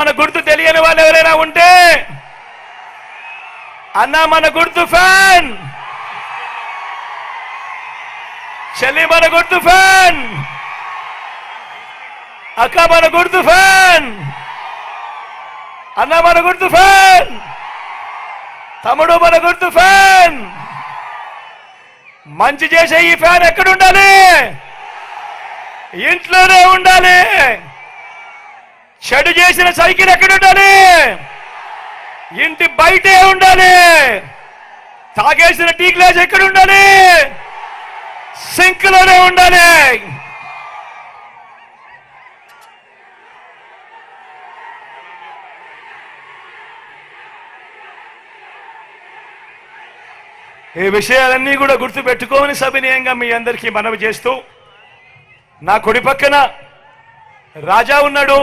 మన గుర్తు తెలియని వాళ్ళు ఎవరైనా ఉంటే అన్న మన గుర్తు ఫ్యాన్. చెల్లి మన గుర్తు ఫ్యాన్. అక్క మన గుర్తు ఫ్యాన్. అన్న మన గుర్తు ఫ్యాన్. తమ్ముడు మన గుర్తు ఫ్యాన్. మంచి చేసే ఈ ఫ్యాన్ ఎక్కడ ఉండాలి? ఇంట్లోనే ఉండాలి. చెడు చేసిన సైకిల్ ఎక్కడ ఉండాలి ఇంటి బయటే ఉండాలి. తాగేసిన టీ గ్లాస్ ఎక్కడ ఉండాలి సింక్లోనే ఉండాలి. ఈ విషయాలన్నీ కూడా గుర్తు పెట్టుకోమని సవినయంగా మీ అందరికీ మనవి చేస్తూ నా కుడి పక్కన రాజా ఉన్నాడు.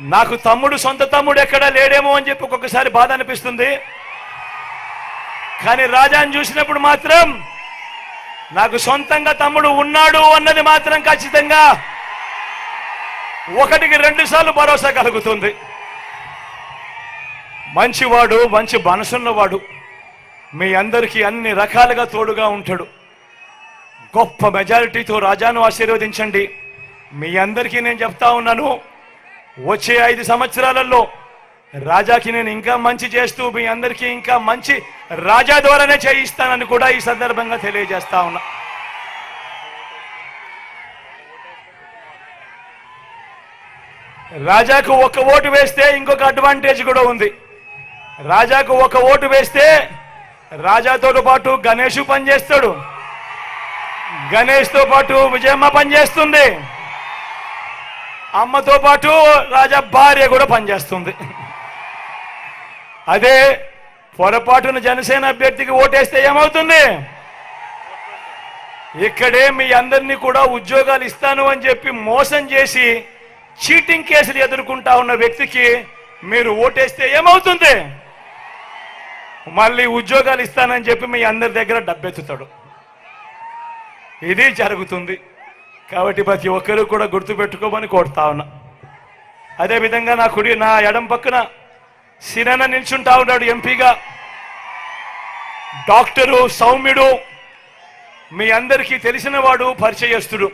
నాకు తమ్ముడు సొంత తమ్ముడు ఎక్కడా లేడేమో అని చెప్పి ఒక్కొక్కసారి బాధ అనిపిస్తుంది. కానీ రాజాని చూసినప్పుడు మాత్రం నాకు సొంతంగా తమ్ముడు ఉన్నాడు అన్నది మాత్రం ఖచ్చితంగా ఒకటికి రెండు సార్లు భరోసా కలుగుతుంది. మంచివాడు మంచి మనసున్నవాడు మీ అందరికీ అన్ని రకాలుగా తోడుగా ఉంటాడు. గొప్ప మెజారిటీతో రాజాను ఆశీర్వదించండి. మీ అందరికీ నేను చెప్తా ఉన్నాను. వచ్చే ఐదు సంవత్సరాలలో రాజాకి నేను ఇంకా మంచి చేస్తూ మీ అందరికీ ఇంకా మంచి రాజా ద్వారానే చేయిస్తానని కూడా ఈ సందర్భంగా తెలియజేస్తా ఉన్నా. రాజాకు ఒక ఓటు వేస్తే ఇంకొక అడ్వాంటేజ్ కూడా ఉంది. రాజాకు ఒక ఓటు వేస్తే రాజాతో పాటు గణేష్ పనిచేస్తాడు. గణేష్తో పాటు విజయమ్మ పనిచేస్తుంది. అమ్మతో పాటు రాజా భార్య కూడా పనిచేస్తుంది. అదే పొరపాటున జనసేన అభ్యర్థికి ఓటేస్తే ఏమవుతుంది? ఇక్కడే మీ అందరినీ కూడా ఉద్యోగాలు ఇస్తాను అని చెప్పి మోసం చేసి చీటింగ్ కేసులు ఎదుర్కొంటా ఉన్న వ్యక్తికి మీరు ఓటేస్తే ఏమవుతుంది? మళ్ళీ ఉద్యోగాలు ఇస్తానని చెప్పి మీ అందరి దగ్గర డబ్బెత్తుతాడు. ఇది జరుగుతుంది. కాబట్టి ప్రతి ఒక్కరూ కూడా గుర్తుపెట్టుకోమని కోరుతా ఉన్నా. అదేవిధంగా నా కుడి నా ఎడం పక్కన సినన నిల్చుంటా ఉన్నాడు ఎంపీగా. డాక్టరు సౌమ్యుడు మీ అందరికీ తెలిసినవాడు పరిచయస్తుడు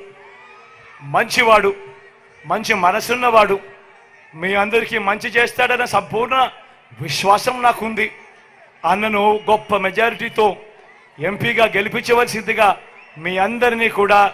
మంచివాడు మంచి మనసున్నవాడు మీ అందరికీ మంచి చేస్తాడన్న సంపూర్ణ విశ్వాసం నాకుంది. అన్నను గొప్ప మెజారిటీతో ఎంపీగా గెలిపించవలసిందిగా మీ అందరినీ కూడా